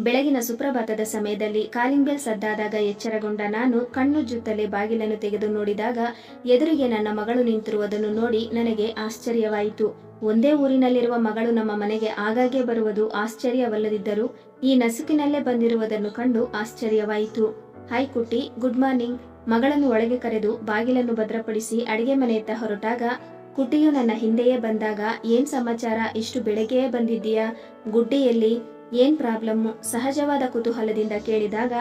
ಬೆಳಗಿನ ಸುಪ್ರಭಾತದ ಸಮಯದಲ್ಲಿ calling bell ಸದ್ದಾದಾಗ ಎಚ್ಚರಗೊಂಡ ನಾನು ಕಣ್ಣುಜ್ಜುತ್ತಲೇ ಬಾಗಿಲನ್ನು ತೆಗೆದು ನೋಡಿದಾಗ ಎದುರಿಗೆ ನನ್ನ ಮಗಳು ನಿಂತಿರುವುದನ್ನು ನೋಡಿ ನನಗೆ ಆಶ್ಚರ್ಯವಾಯಿತು. ಒಂದೇ ಊರಿನಲ್ಲಿರುವ ಮಗಳು ನಮ್ಮ ಮನೆಗೆ ಆಗಾಗ್ಗೆ ಬರುವುದು ಆಶ್ಚರ್ಯವಲ್ಲದಿದ್ದರೂ ಈ ನಸುಕಿನಲ್ಲೇ ಬಂದಿರುವುದನ್ನು ಕಂಡು ಆಶ್ಚರ್ಯವಾಯಿತು. ಹಾಯ್ ಕುಟ್ಟಿ, ಗುಡ್ ಮಾರ್ನಿಂಗ್. ಮಗಳನ್ನು ಒಳಗೆ ಕರೆದು ಬಾಗಿಲನ್ನು ಭದ್ರಪಡಿಸಿ ಅಡಿಗೆ ಮನೆಯತ್ತ ಹೊರಟಾಗ ಕುಟ್ಟಿಯು ನನ್ನ ಹಿಂದೆಯೇ ಬಂದಾಗ ಏನ್ ಸಮಾಚಾರ? ಇಷ್ಟು ಬೆಳಗ್ಗೆಯೇ ಬಂದಿದ್ದೀಯಾ? ಗುಡ್ಡಿಯಲ್ಲಿ ಏನ್ ಪ್ರಾಬ್ಲಮ್ಮು ಸಹಜವಾದ ಕುತೂಹಲದಿಂದ ಕೇಳಿದಾಗ,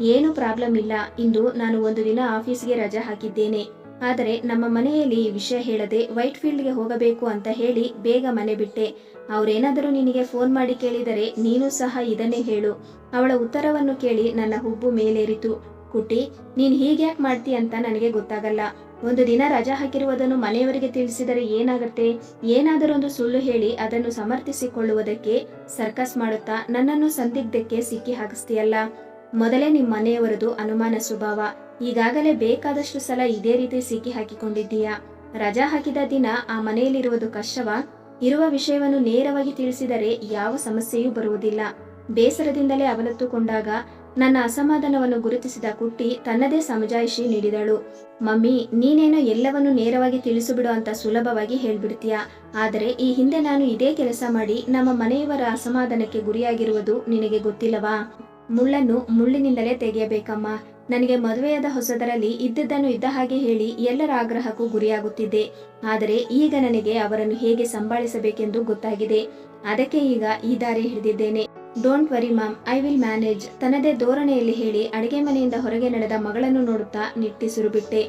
ಏನು ಪ್ರಾಬ್ಲಮ್ ಇಲ್ಲ. ಇಂದು ನಾನು ಒಂದು ದಿನ ಆಫೀಸ್ಗೆ ರಜೆ ಹಾಕಿದ್ದೇನೆ. ಆದರೆ ನಮ್ಮ ಮನೆಯಲ್ಲಿ ಈ ವಿಷಯ ಹೇಳದೆ ವೈಟ್ ಫೀಲ್ಡ್ಗೆ ಹೋಗಬೇಕು ಅಂತ ಹೇಳಿ ಬೇಗ ಮನೆ ಬಿಟ್ಟೆ. ಅವರೇನಾದರೂ ನಿನಗೆ ಫೋನ್ ಮಾಡಿ ಕೇಳಿದರೆ ನೀನು ಸಹ ಇದನ್ನೇ ಹೇಳು. ಅವಳ ಉತ್ತರವನ್ನು ಕೇಳಿ ನನ್ನ ಹುಬ್ಬು ಮೇಲೇರಿತು. ಕುಟ್ಟಿ, ನೀನ್ ಹೀಗ್ಯಾಕ್ ಮಾಡ್ತಿ ಅಂತ ನನಗೆ ಗೊತ್ತಾಗಲ್ಲ. ಒಂದು ದಿನ ರಜಾ ಹಾಕಿರುವುದನ್ನು ಮನೆಯವರಿಗೆ ತಿಳಿಸಿದರೆ ಏನಾಗತ್ತೆ? ಏನಾದರೊಂದು ಸುಳ್ಳು ಹೇಳಿ ಅದನ್ನು ಸಮರ್ಥಿಸಿಕೊಳ್ಳುವುದಕ್ಕೆ ಸರ್ಕಸ್ ಮಾಡುತ್ತಾ ನನ್ನನ್ನು ಸಂದಿಗ್ಧಕ್ಕೆ ಸಿಕ್ಕಿ ಹಾಕಿಸ್ತೀಯಲ್ಲ? ಮೊದಲೇ ನಿಮ್ಮ ಮನೆಯವರದು ಅನುಮಾನ ಸ್ವಭಾವ. ಈಗಾಗಲೇ ಬೇಕಾದಷ್ಟು ಸಲ ಇದೇ ರೀತಿ ಸಿಕ್ಕಿ ಹಾಕಿಕೊಂಡಿದ್ದೀಯಾ? ರಜಾ ಹಾಕಿದ ದಿನ ಆ ಮನೆಯಲ್ಲಿರುವುದು ಕಷ್ಟವ? ಇರುವ ವಿಷಯವನ್ನು ನೇರವಾಗಿ ತಿಳಿಸಿದರೆ ಯಾವ ಸಮಸ್ಯೆಯೂ ಬರುವುದಿಲ್ಲ. ಬೇಸರದಿಂದಲೇ ಅವಲತ್ತುಕೊಂಡಾಗ ನನ್ನ ಅಸಮಾಧಾನವನ್ನು ಗುರುತಿಸಿದ ಕುಟ್ಟಿ ತನ್ನದೇ ಸಮಜಾಯಿಷಿ ನೀಡಿದಳು. ಮಮ್ಮಿ, ನೀನೇನೋ ಎಲ್ಲವನ್ನು ನೇರವಾಗಿ ತಿಳಿಸುಬಿಡು ಅಂತ ಸುಲಭವಾಗಿ ಹೇಳ್ಬಿಡ್ತೀಯ? ಆದರೆ ಈ ಹಿಂದೆ ನಾನು ಇದೇ ಕೆಲಸ ಮಾಡಿ ನಮ್ಮ ಮನೆಯವರ ಅಸಮಾಧಾನಕ್ಕೆ ಗುರಿಯಾಗಿರುವುದು ನಿನಗೆ ಗೊತ್ತಿಲ್ಲವಾ? ಮುಳ್ಳನ್ನು ಮುಳ್ಳಿನಿಂದಲೇ ತೆಗೆಯಬೇಕಮ್ಮ. ನನಗೆ ಮದುವೆಯಾದ ಹೊಸದರಲ್ಲಿ ಇದ್ದದ್ದನ್ನು ಇದ್ದ ಹಾಗೆ ಹೇಳಿ ಎಲ್ಲರ ಆಗ್ರಹಕ್ಕೂ ಗುರಿಯಾಗುತ್ತಿದ್ದೆ. ಆದರೆ ಈಗ ನನಗೆ ಅವರನ್ನು ಹೇಗೆ ಸಂಭಾಳಿಸಬೇಕೆಂದು ಗೊತ್ತಾಗಿದೆ. ಅದಕ್ಕೆ ಈಗ ಈ ದಾರಿ ಹಿಡಿದಿದ್ದೇನೆ. Don't worry ma'am I will manage ತನ್ನದೇ ಧೋರಣೆಯಲ್ಲಿ ಹೇಳಿ ಅಡಿಗೆ ಮನೆಯಿಂದ ಹೊರಗೆ ನಡೆದ ಮಗಳನ್ನು ನೋಡುತ್ತಾ ನಿಟ್ಟಿಸಿರು ಬಿಟ್ಟೆ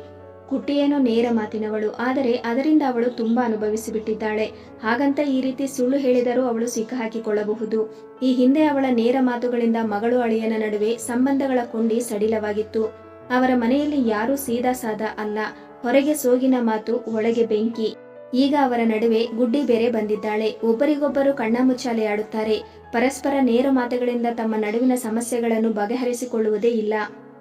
ಕುಟ್ಟಿಯೇನೋ ನೇರ ಮಾತಿನವಳು. ಆದರೆ ಅದರಿಂದ ಅವಳು ತುಂಬಾ ಅನುಭವಿಸಿಬಿಟ್ಟಿದ್ದಾಳೆ. ಹಾಗಂತ ಈ ರೀತಿ ಸುಳ್ಳು ಹೇಳಿದರೂ ಅವಳು ಸಿಕ್ಕಹಾಕಿಕೊಳ್ಳಬಹುದು ಈ ಹಿಂದೆ ಅವಳ ನೇರ ಮಾತುಗಳಿಂದ ಮಗಳು ಅಳಿಯನ ನಡುವೆ ಸಂಬಂಧಗಳ ಕೊಂಡಿ ಸಡಿಲವಾಗಿತ್ತು. ಅವರ ಮನೆಯಲ್ಲಿ ಯಾರೂ ಸೀದಾ ಸಾದ ಅಲ್ಲ. ಹೊರಗೆ ಸೋಗಿನ ಮಾತು, ಒಳಗೆ ಬೆಂಕಿ. ಈಗ ಅವರ ನಡುವೆ ಗುಡ್ಡಿ ಬೇರೆ ಬಂದಿದ್ದಾಳೆ. ಒಬ್ಬರಿಗೊಬ್ಬರು ಕಣ್ಣಾಮುಚ್ಚಾಲೆ ಆಡುತ್ತಾರೆ. ಪರಸ್ಪರ ನೇರ ಮಾತುಗಳಿಂದ ತಮ್ಮ ನಡುವಿನ ಸಮಸ್ಯೆಗಳನ್ನು ಬಗೆಹರಿಸಿಕೊಳ್ಳುವುದೇ ಇಲ್ಲ.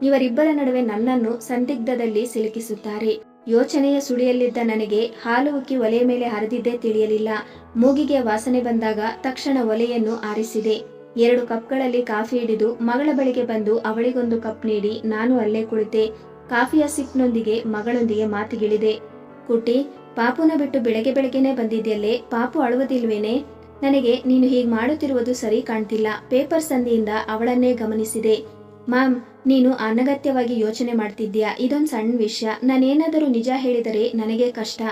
ಇವರಿಬ್ಬರ ನಡುವೆ ನನ್ನನ್ನು ಸಂದಿಗ್ಧದಲ್ಲಿ ಸಿಲುಕಿಸುತ್ತಾರೆ. ಯೋಚನೆಯ ಸುಳಿಯಲ್ಲಿದ್ದ ನನಗೆ ಹಾಲು ಉಕ್ಕಿ ಒಲೆಯ ಮೇಲೆ ಹರಿದಿದ್ದೇ ತಿಳಿಯಲಿಲ್ಲ. ಮೂಗಿಗೆ ವಾಸನೆ ಬಂದಾಗ ತಕ್ಷಣ ಒಲೆಯನ್ನು ಆರಿಸಿದೆ. ಎರಡು ಕಪ್ಗಳಲ್ಲಿ ಕಾಫಿ ಹಿಡಿದು ಮಗಳ ಬಳಿಗೆ ಬಂದು ಅವಳಿಗೊಂದು ಕಪ್ ನೀಡಿ ನಾನು ಅಲ್ಲೇ ಕುಳಿತೆ. ಕಾಫಿಯ ಸಿಪ್ನೊಂದಿಗೆ ಮಗಳೊಂದಿಗೆ ಮಾತಿಗಿಳಿದೆ. ಕುಟ್ಟಿ, ಪಾಪುನ ಬಿಟ್ಟು ಬೆಳಗ್ಗೆ ಬೆಳಗ್ಗೆನೆ ಬಂದಿದ್ಯಲ್ಲೇ? ಪಾಪು ಅಳುವುದಿಲ್ವೇನೆ? ನನಗೆ ನೀನು ಹೀಗೆ ಮಾಡುತ್ತಿರುವುದು ಸರಿ ಕಾಣ್ತಿಲ್ಲ. ಪೇಪರ್ ಸಂದಿಯಿಂದ ಅವಳನ್ನೇ ಗಮನಿಸಿದೆ. ಮ್ಯಾಮ್, ನೀನು ಅನಗತ್ಯವಾಗಿ ಯೋಚನೆ ಮಾಡ್ತಿದ್ದೀಯಾ? ಇದೊಂದು ಸಣ್ಣ ವಿಷಯ. ನಾನೇನಾದರೂ ನಿಜ ಹೇಳಿದರೆ ನನಗೆ ಕಷ್ಟ.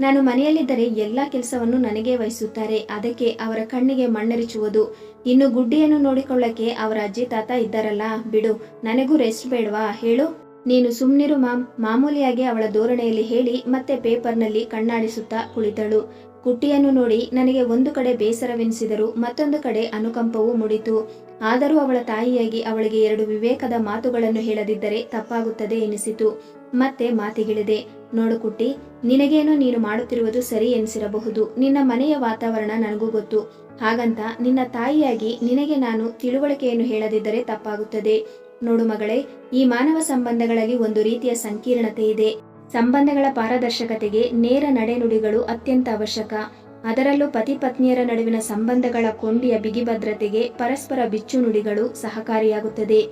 ನಾನು ಮನೆಯಲ್ಲಿದ್ದರೆ ಎಲ್ಲ ಕೆಲಸವನ್ನು ನನಗೆ ವಹಿಸುತ್ತಾರೆ. ಅದಕ್ಕೆ ಅವರ ಕಣ್ಣಿಗೆ ಮಣ್ಣರಿಚುವುದು. ಇನ್ನು ಗುಡ್ಡಿಯನ್ನು ನೋಡಿಕೊಳ್ಳಕ್ಕೆ ಅವರ ಅಜ್ಜಿ, ತಾತ ಇದ್ದಾರಲ್ಲ, ಬಿಡು. ನನಗೂ ರೆಸ್ಟ್ ಬೇಡವಾ? ಹೇಳು. ನೀನು ಸುಮ್ಮನಿರು ಮಾಮ್ ಮಾಮೂಲಿಯಾಗಿ ಅವಳ ಧೋರಣೆಯಲ್ಲಿ ಹೇಳಿ ಮತ್ತೆ ಪೇಪರ್ನಲ್ಲಿ ಕಣ್ಣಾಡಿಸುತ್ತಾ ಕುಳಿತಳು. ಕುಟ್ಟಿಯನ್ನು ನೋಡಿ ನನಗೆ ಒಂದು ಕಡೆ ಬೇಸರವೆನಿಸಿದರು ಮತ್ತೊಂದು ಕಡೆ ಅನುಕಂಪವೂ ಮೂಡಿತು. ಆದರೂ ಅವಳ ತಾಯಿಯಾಗಿ ಅವಳಿಗೆ ಎರಡು ವಿವೇಕದ ಮಾತುಗಳನ್ನು ಹೇಳದಿದ್ದರೆ ತಪ್ಪಾಗುತ್ತದೆ ಎನಿಸಿತು. ಮತ್ತೆ ಮಾತಿಗಿಳಿದೆ, ನೋಡು ಕುಟ್ಟಿ, ನಿನಗೇನೋ ನೀನು ಮಾಡುತ್ತಿರುವುದು ಸರಿ ಎನಿಸಿರಬಹುದು. ನಿನ್ನ ಮನೆಯ ವಾತಾವರಣ ನನಗೂ ಗೊತ್ತು. ಹಾಗಂತ ನಿನ್ನ ತಾಯಿಯಾಗಿ ನಿನಗೆ ನಾನು ತಿಳುವಳಿಕೆಯನ್ನು ಹೇಳದಿದ್ದರೆ ತಪ್ಪಾಗುತ್ತದೆ. ನೋಡು ಮಗಳೇ, ಈ ಮಾನವ ಸಂಬಂಧಗಳಲ್ಲಿ ಒಂದು ರೀತಿಯ ಸಂಕೀರ್ಣತೆ ಇದೆ. ಸಂಬಂಧಗಳ ಪಾರದರ್ಶಕತೆಗೆ ನೇರ ನಡೆನುಡಿಗಳು ಅತ್ಯಂತ ಅವಶ್ಯಕ. ಅದರಲ್ಲೂ ಪತಿ ಪತ್ನಿಯರ ನಡುವಿನ ಸಂಬಂಧಗಳ ಕೊಂಡಿಯ ಬಿಗಿಭದ್ರತೆಗೆ ಪರಸ್ಪರ ಬಿಚ್ಚು ನುಡಿಗಳು ಸಹಕಾರಿಯಾಗುತ್ತದೆ.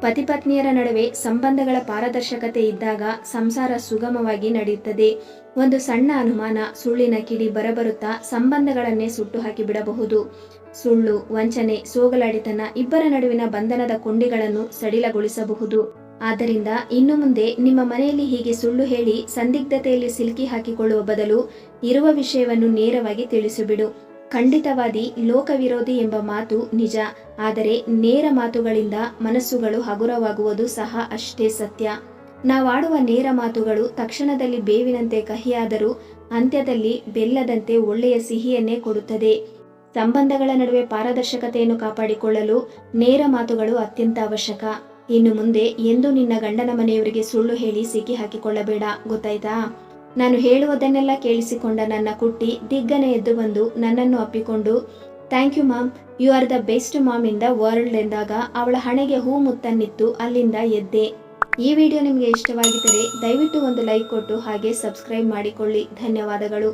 ಪತಿ ಪತ್ನಿಯರ ನಡುವೆ ಸಂಬಂಧಗಳ ಪಾರದರ್ಶಕತೆ ಇದ್ದಾಗ ಸಂಸಾರ ಸುಗಮವಾಗಿ ನಡೆಯುತ್ತದೆ. ಒಂದು ಸಣ್ಣ ಅನುಮಾನ ಸುಳ್ಳಿನ ಕಿಡಿ ಬರಬರುತ್ತಾ ಸಂಬಂಧಗಳನ್ನೇ ಸುಟ್ಟು ಹಾಕಿಬಿಡಬಹುದು ಸುಳ್ಳು, ವಂಚನೆ, ಸೋಗಲಾಡಿತನ ಇಬ್ಬರ ನಡುವಿನ ಬಂಧನದ ಕೊಂಡಿಗಳನ್ನು ಸಡಿಲಗೊಳಿಸಬಹುದು. ಆದ್ದರಿಂದ ಇನ್ನು ಮುಂದೆ ನಿಮ್ಮ ಮನೆಯಲ್ಲಿ ಹೀಗೆ ಸುಳ್ಳು ಹೇಳಿ ಸಂದಿಗ್ಧತೆಯಲ್ಲಿ ಸಿಲುಕಿ ಹಾಕಿಕೊಳ್ಳುವ ಬದಲು ಇರುವ ವಿಷಯವನ್ನು ನೇರವಾಗಿ ತಿಳಿಸಿಬಿಡು. ಖಂಡಿತವಾದಿ ಲೋಕವಿರೋಧಿ ಎಂಬ ಮಾತು ನಿಜ, ಆದರೆ ನೇರ ಮಾತುಗಳಿಂದ ಮನಸ್ಸುಗಳು ಹಗುರವಾಗುವುದು ಸಹ ಅಷ್ಟೇ ಸತ್ಯ. ನಾವಾಡುವ ನೇರ ಮಾತುಗಳು ತಕ್ಷಣದಲ್ಲಿ ಬೇವಿನಂತೆ ಕಹಿಯಾದರೂ ಅಂತ್ಯದಲ್ಲಿ ಬೆಲ್ಲದಂತೆ ಒಳ್ಳೆಯ ಸಿಹಿಯನ್ನೇ ಕೊಡುತ್ತದೆ. ಸಂಬಂಧಗಳ ನಡುವೆ ಪಾರದರ್ಶಕತೆಯನ್ನು ಕಾಪಾಡಿಕೊಳ್ಳಲು ನೇರ ಮಾತುಗಳು ಅತ್ಯಂತ ಅವಶ್ಯಕ. ಇನ್ನು ಮುಂದೆ ಎಂದು ನಿನ್ನ ಗಂಡನ ಮನೆಯವರಿಗೆ ಸುಳ್ಳು ಹೇಳಿ ಸಿಕ್ಕಿ ಹಾಕಿಕೊಳ್ಳಬೇಡ, ಗೊತ್ತಾಯ್ತಾ? ನಾನು ಹೇಳುವುದನ್ನೆಲ್ಲ ಕೇಳಿಸಿಕೊಂಡ ನನ್ನ ಕುಟ್ಟಿ ದಿಗ್ಗನೆ ಎದ್ದು ಬಂದು ನನ್ನನ್ನು ಅಪ್ಪಿಕೊಂಡು thank you ma'am you are the best mom in the world ಎಂದಾಗ ಅವಳ ಹಣೆಗೆ ಹೂ ಮುತ್ತನ್ನಿತ್ತು, ಅಲ್ಲಿಂದ ಎದ್ದೆ. ಈ ವಿಡಿಯೋ ನಿಮಗೆ ಇಷ್ಟವಾಗಿದ್ದರೆ ದಯವಿಟ್ಟು ಒಂದು ಲೈಕ್ ಕೊಟ್ಟು ಹಾಗೆ ಸಬ್ಸ್ಕ್ರೈಬ್ ಮಾಡಿಕೊಳ್ಳಿ. ಧನ್ಯವಾದಗಳು.